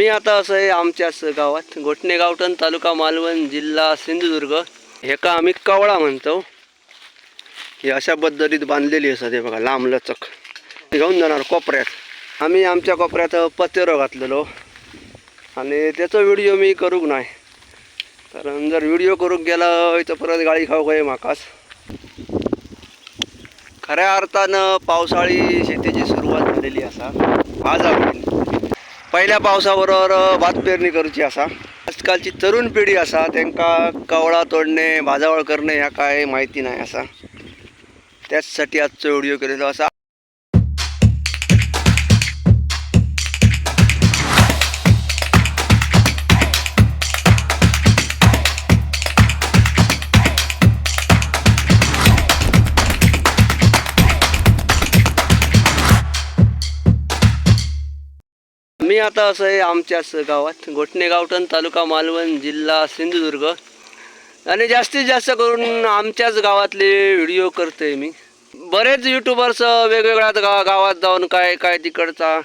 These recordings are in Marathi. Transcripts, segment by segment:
आम्ही आता असं आहे आमच्याच गावात घोटणे गावठण तालुका मालवण जिल्हा सिंधुदुर्ग. हे का आम्ही कवळा म्हणतो? ही अशा पद्धतीत बांधलेली असतात हे बघा लांब लचक. घेऊन जाणार कोपऱ्यात. आम्ही आमच्या कोपऱ्यात पत्तेरो घातलेलो. आणि त्याचा व्हिडिओ मी करूक नाही. कारण जर व्हिडिओ करूक गेला तर परत गाळी खाऊ काय माकास. खऱ्या अर्थानं पावसाळी शेतीची सुरुवात झालेली असा. आज आपण पहिल्या पावसाबरोबर भात पेरणी करूची असा. आजकालची तरुण पिढी असा त्यांका कवळा तोडणे भाजावळ करणे ह्या काय माहिती नाही असा. त्याचसाठी आजचा व्हिडिओ केलेलो असा. आता असं आहे आमच्याच गावात घोटणे गावठण तालुका मालवण जिल्हा सिंधुदुर्ग. आणि जास्तीत जास्त करून आमच्याच गावातले व्हिडिओ करते मी. बरेच युट्यूबर्स वेगवेगळ्या गा गावात जाऊन काय काय तिकडचा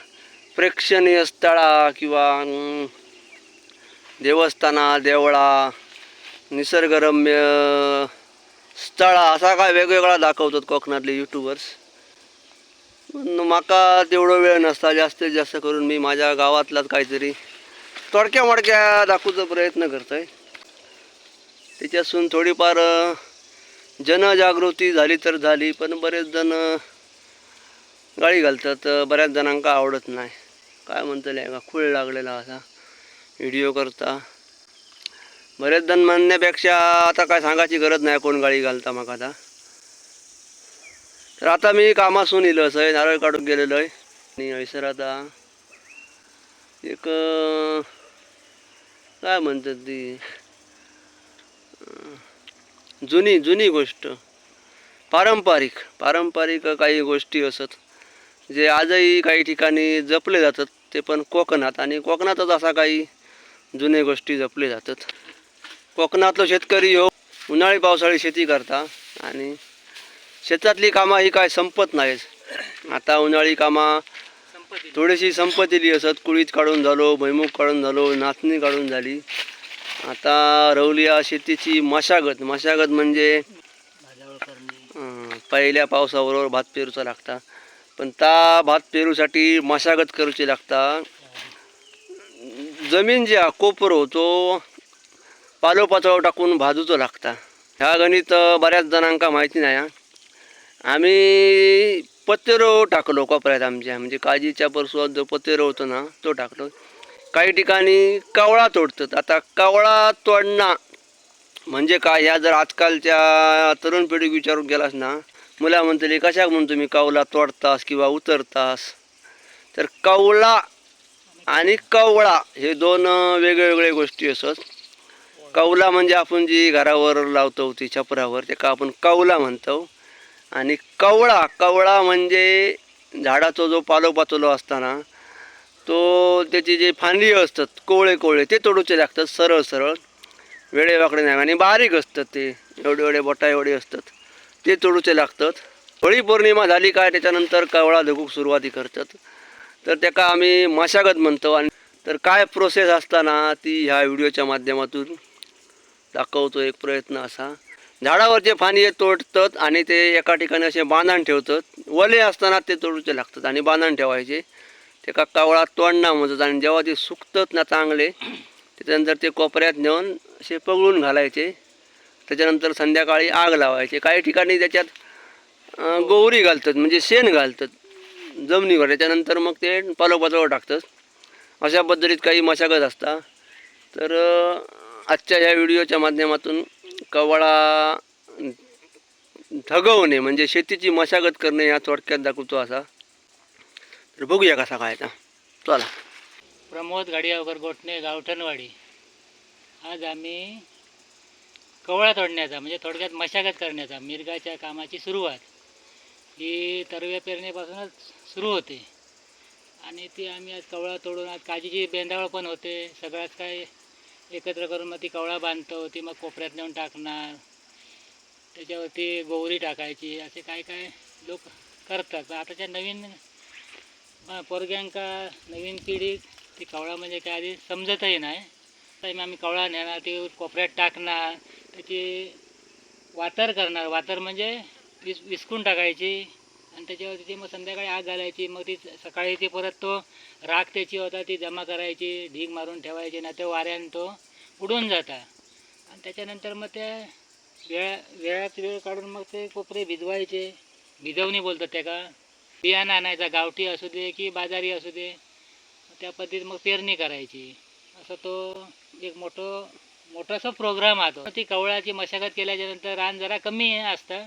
प्रेक्षणीय स्थळा किंवा देवस्थाना देवळा निसर्गरम्य स्थळा असा काय वेगवेगळा दाखवतात कोकणातले युट्यूबर्स पण माका तेवढं वेळ नसता जास्तीत जास्त करून मी माझ्या गावातलाच काहीतरी तोडक्या मोडक्या दाखवूचा प्रयत्न करतोय. त्याच्यासून थोडीफार जनजागृती झाली तर झाली पण बरेच जण गाळी घालतात बऱ्याच जणांका आवडत नाही. काय म्हणतले का खूळ लागलेला असा व्हिडिओ करता. बरेच जण म्हणण्यापेक्षा आता काय सांगायची गरज नाही कोण गाळी घालता माका आता. तर आता मी कामासून येलो असं नारळ काढून गेलेलो आहे. आणि हयसर आता एक काय म्हणतात ती? जुनी जुनी गोष्ट. पारंपरिक पारंपरिक काही गोष्टी असत जे आजही काही ठिकाणी जपले जातात ते पण कोकणात. आणि कोकणातच असा काही जुने गोष्टी जपले जातात. कोकणातलो शेतकरी हो उन्हाळी पावसाळी शेती करता. आणि शेतातली कामं ही काय संपत नाहीच आता उन्हाळी कामं थोडीशी संपतेली असत. कुळीत काढून झालो भैमुख काढून झालो नाचणी काढून झाली. आता रवलिया शेतीची मशागत. मशागत म्हणजे पहिल्या पावसाबरोबर भात पेरूचा लागता. पण त्या भात पेरूसाठी मशागत करूची लागता. जमीन जी हा कोपरो तो पालोपाचोळो टाकून भाजूचो लागता. ह्या गणित बऱ्याच जणांका माहिती नाही हा. आम्ही पत्तेरो टाकलो कोपऱ्यात आमच्या म्हणजे काजीच्या परसुवात जो पत्तेरो होतो ना तो टाकलो. काही ठिकाणी कावळा तोडतात. आता कावळा तोडणं म्हणजे काय? ह्या जर आजकालच्या तरुण पिढीक विचारून गेलास ना मुला म्हणतली कशाक म्हणून तुम्ही कावला तोडतास किंवा उतरतास? तर कावळा आणि कवळा हे दोन अं, वेगवेगळे गोष्टी असत. कवला म्हणजे आपण जी घरावर लावतो ती छपरावर ते का आपण कवला म्हणतो? आणि कवळा कवळा म्हणजे झाडाचा जो पालोपाचोलो असताना तो त्याची जे फांदी असतात कोवळे कोवळे ते तोडूचे लागतात सरळ सरळ वेळेवाकडे नाही आणि बारीक असतात ते एवढे एवढे बोटा एवढे असतात ते तोडूचे लागतात. होळी पौर्णिमा झाली काय त्याच्यानंतर कवळा धुकूक सुरुवाती करतात. तर त्याका आम्ही मशागत म्हणतो आणि तर काय प्रोसेस असताना ती ह्या व्हिडिओच्या माध्यमातून दाखवतो एक प्रयत्न असा. झाडावरचे फांदी तोडतात आणि ते एका ठिकाणी असे बांधण ठेवतात. वले असताना ते तोडूचे लागतात आणि बांधण ठेवायचे. ते का कावळा तोडणं म्हणतात आणि जेव्हा ते सुकतात ना चांगले त्याच्यानंतर ते कोपऱ्यात नेऊन असे पगळून घालायचे. त्याच्यानंतर संध्याकाळी आग लावायचे. काही ठिकाणी त्याच्यात अं, गोवरी घालतात म्हणजे शेण घालतात जमिनीवर. त्याच्यानंतर मग ते पालोपाचोळ टाकतात. अशा पद्धतीत काही मशागत असतात तर आजच्या ह्या व्हिडिओच्या माध्यमातून कवळा ढगवणे म्हणजे शेतीची मशागत करणे या थोडक्यात दाखवतो असा. तर बघूया कसा काय आता. चला. प्रमोद गाडियावकर गोठणे गावठणवाडी. आज आम्ही कवळा तोडण्याचा म्हणजे थोडक्यात मशागत करण्याचा मिरगाच्या कामाची सुरुवात. ही तरव्या पेरणीपासूनच सुरू होते. आणि ती आम्ही आज कवळा तोडून आज काजीची बेंदावळ पण होते. सगळ्यात काय एकत्र करून मग ती कवळा बांधतो ती मग कोपऱ्यात नेऊन टाकणार. त्याच्यावरती गोवरी टाकायची असे काय काय लोक करतात. आताच्या नवीन पोरग्यांका नवीन पिढी ती कवळा म्हणजे काय आधी समजतही नाही. तर मग आम्ही कवळा नेणार ती कोपऱ्यात टाकणार त्याची वातर करणार. वातर म्हणजे विस विस्कून टाकायची. आणि त्याच्यावरती ती मग संध्याकाळी आग घालायची मग ती सकाळी ती परत तो राख त्याची होता ती जमा करायची ढीग मारून ठेवायची ना त्या वाऱ्यानं तो उडून जाता. आणि त्याच्यानंतर मग ते वेळा वेळात वेळ काढून मग ते कोपरे भिजवायचे. भिजवणी बोलतात त्याका बियाणं आणायचा गावठी असू दे की बाजारी असू दे त्या पद्धतीत मग पेरणी करायची. असं तो एक मोठं मोठासा प्रोग्राम आहे तो. ती कवळाची मशागत केल्याच्यानंतर रान जरा कमी असतं.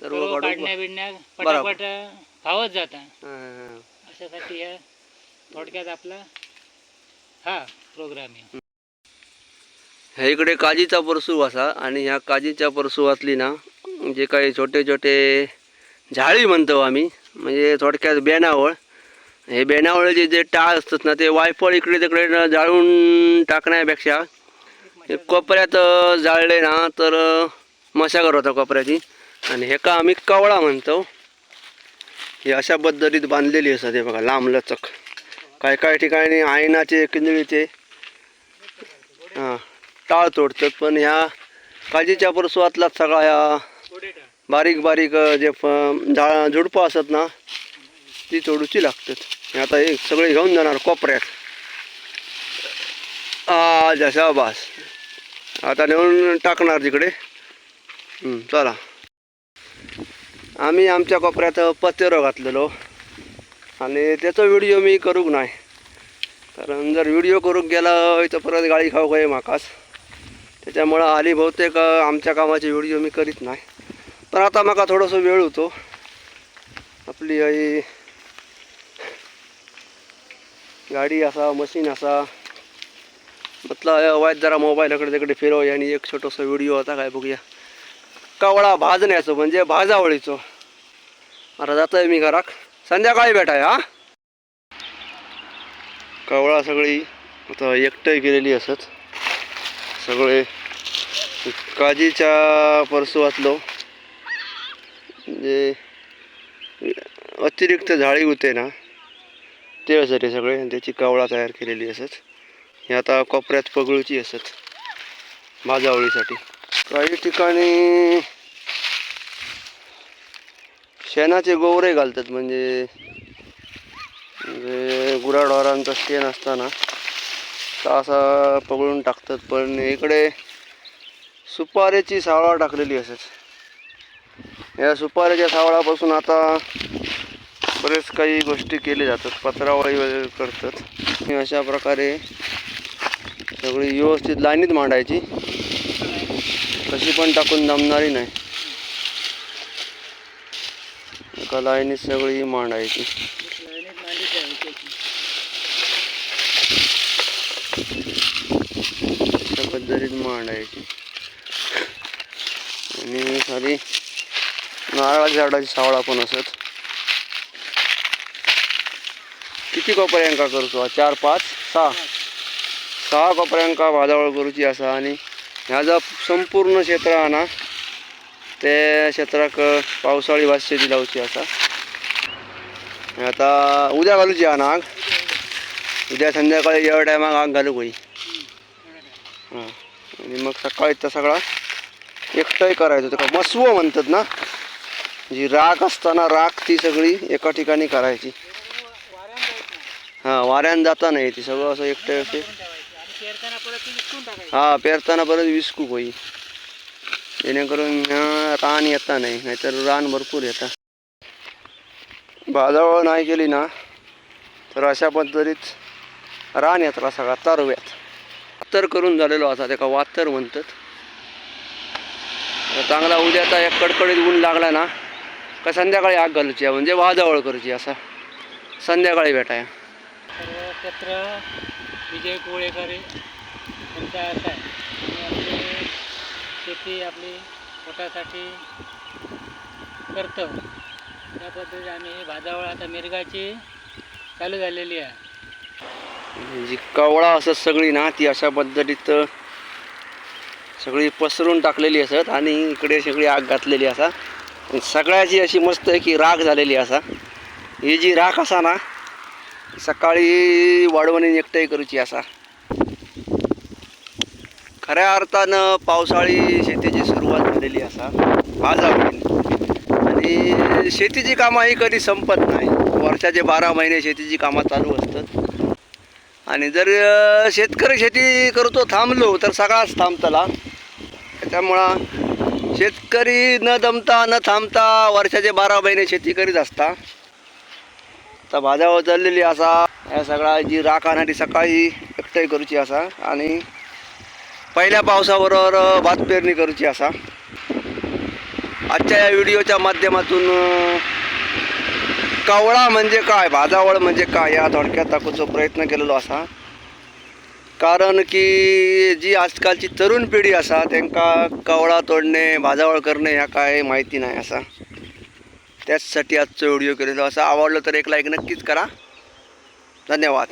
तर सर्व काढण्या बिडण्या बरोबर. पटापट जाता हां, हां. अशासाठी ह्या थोडक्यात आपला हा प्रोग्राम आहे ह्या इकडे काजीचा परसू असा आणि ह्या काजीच्या परसुवातली ना जे काही छोटे छोटे झाळी म्हणतो आम्ही म्हणजे थोडक्यात बेणावळ हे बेणावळचे जे टाळ असतात ना ते वायफळ इकडे तिकडे न जाळून टाकण्यापेक्षा हे कोपऱ्यात अ, जाळले ना तर अ, मशागत होता कोपऱ्याची आणि हे का आम्ही कवळा म्हणतो? ही अशा पद्धतीत बांधलेली असतात हे बघा लांब लचक. काय काय ठिकाणी आयनाचे किंजळीचे हां टाळ तोडतात. पण ह्या काजीच्या परसवातलाच सगळा ह्या बारीक बारीक जे फ- झा झुडपं असतात ना ती तोडूची लागतात. हे आता हे सगळे घेऊन जाणार कोपऱ्यात. आ जशा बास आता नेऊन टाकणार तिकडे. चला. आम्ही आमच्या कोपऱ्यात पत्तेरो घातलेलो. आणि त्याचा व्हिडिओ मी करूक नाही? कारण जर व्हिडिओ करूक गेला तर परत गाडी खाऊ काय म्हाकाच त्याच्यामुळं आली बहुतेक आमच्या कामाचे व्हिडिओ मी करीत नाही. पण आता म्हाका थोडंसं वेळ होतो. आपली आई गाडी असा मशीन असा. म्हटलं वाईट जरा मोबाईलकडे तिकडे फिरव. आणि एक छोटासा व्हिडिओ होता काय बघूया. कवळा भाजण्याचं म्हणजे भाजावळीचं. आता जातोय मी घराक संध्याकाळी भेटाय हा? कवळा सगळी आता एकटं गेलेली असत. सगळे काजीच्या परसवातलो जे अतिरिक्त झाळी होते ना ते असत हे सगळे. आणि त्याची कवळा तयार केलेली असत. हे आता कोपऱ्यात पगळूची असत. भाजावळीसाठी काही ठिकाणी शेणाचे गोवरे घालतात म्हणजे म्हणजे गुराढोरांचा शेण असताना. तर असा पकडून टाकतात पण इकडे सुपारीची सावळा टाकलेली असत. या सुपाऱ्याच्या सावळापासून आता बरेच काही गोष्टी केल्या जातात पत्रावळी वगैरे करतात. अशा प्रकारे सगळी व्यवस्थित लाईनीत मांडायची. कशी पण टाकून जमणारी नाही. एका लाईनीत सगळी मांडायची. अशा पद्धतीत मांडायची. आणि खाली नारळाच्या झाडाची सावळा पण असत. किती कोपऱ्यांका करतो चार पाच सहा. सहा कोपऱ्यांका वादावळ करूची असा आणि ह्याचा संपूर्ण क्षेत्र हा ना त्या क्षेत्राक पावसाळी भात लावची असा आता. उद्या घालूची हा नाग. उद्या संध्याकाळी एवढ्या टायमाक आग घालू होई हां. आणि मग सकाळी तर सगळा एकटाही करायचं. त्याला मसवं म्हणतात ना? जी राख असताना राख ती सगळी एका ठिकाणी करायची. हां वाऱ्यान जाता नाही ती सगळं असं एकटं असे ती हा पेरताना परत विसकू होई जेणेकरून रान येता नाही नाहीतर रान भरपूर येतं. बाजावळ नाही केली ना तर अशा पद्धतीत रान येतला सगळा तरव्यात वातर करून झालेलो असा त्याका वातर म्हणतात. चांगला चांगला उद्याचा एक कडकडीत ऊन लागला ना का संध्याकाळी आग घालूची आहे, म्हणजे भाजावळ करूची असा. संध्याकाळी भेटाय. सर्व क्षेत्र विजय कोळेकर यांचा असा आहे. शेती आपली पोटासाठी करतो. त्या पद्धतीने आम्ही भाजावळ आता मिरगाची चालू झालेली आहे. जी कवळा असत सगळी ना ती अशा पद्धतीत सगळी पसरून टाकलेली असत आणि इकडे सगळी आग घातलेली असा. सगळ्याची अशी मस्त आहे की राख झालेली असा. ही जी राख असा ना सकाळी वाढवणी एकटाई करूची असा. खऱ्या अर्थानं पावसाळी शेतीची सुरुवात झालेली असा आज आणि शेतीची कामं ही कधी संपत नाही. वर्षाचे बारा महिने शेतीची कामं चालू असतात. आणि जर शेतकरी शेती करतो थांबलो तर सगळाच थांबतला. त्यामुळं शेतकरी न दमता न थांबता वर्षाचे बारा महिने शेती करीत असता तर भाज्या चाललेली असा या सगळा जी राख आणणारी सकाळी एकटाई करूची असा आणि पहिल्या पावसाबरोबर भात पेरणी करूची असा. आजच्या या व्हिडिओच्या माध्यमातून कावळा म्हणजे काय भाजावळ म्हणजे काय या थोडक्यात टाकूचा प्रयत्न केलेलो असा. कारण की जी आजकालची तरुण पिढी असा त्यांका कावळा तोडणे भाजावळ करणे ह्या काय माहिती नाही असा. त्याचसाठी आजचा व्हिडिओ केलेलो असा. आवडलं तर एक लाईक नक्कीच करा. धन्यवाद.